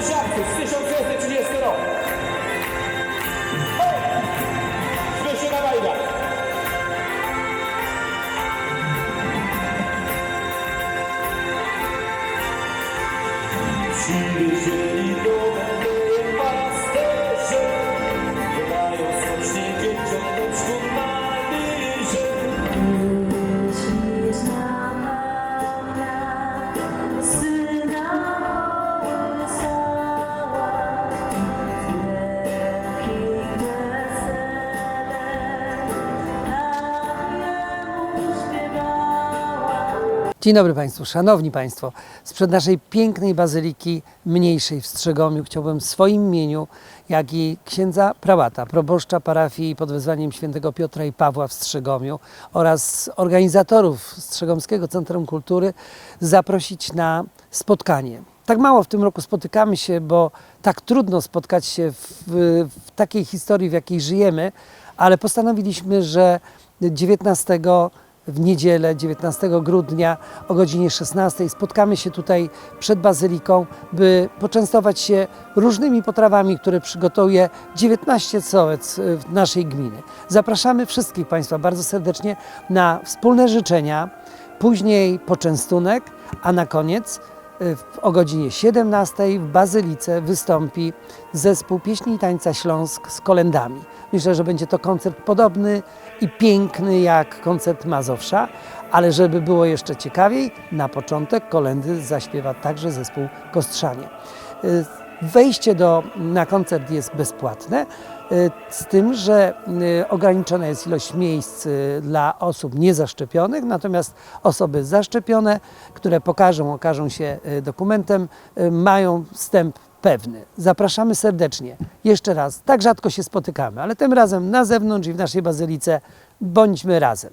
Szachtus, 1630 rok. Dzień dobry Państwu, Szanowni Państwo. Sprzed naszej pięknej bazyliki mniejszej w Strzegomiu chciałbym w swoim imieniu, jak i księdza prałata, proboszcza parafii pod wezwaniem świętego Piotra i Pawła w Strzegomiu oraz organizatorów Strzegomskiego Centrum Kultury zaprosić na spotkanie. Tak mało w tym roku spotykamy się, bo tak trudno spotkać się w, w takiej historii, w jakiej żyjemy, ale postanowiliśmy, że 19 w niedzielę 19 grudnia o godzinie 16 spotkamy się tutaj przed Bazyliką, by poczęstować się różnymi potrawami, które przygotuje 19 sołec y, naszej gminy. Zapraszamy wszystkich Państwa bardzo serdecznie na wspólne życzenia, później poczęstunek, a na koniec y, o godzinie 17 w Bazylice wystąpi zespół pieśni i tańca Śląsk z kolendami. Myślę, że będzie to koncert podobny i piękny jak koncert Mazowsza, ale żeby było jeszcze ciekawiej, na początek kolendy zaśpiewa także zespół Kostrzanie. Y, Wejście do, na koncert jest bezpłatne, y, z tym, że y, ograniczona jest ilość miejsc dla osób niezaszczepionych, natomiast osoby zaszczepione, które pokażą, okażą się dokumentem, mają wstęp pewny. Zapraszamy serdecznie. Jeszcze raz, tak rzadko się spotykamy, ale tym razem na zewnątrz i w naszej bazylice bądźmy razem.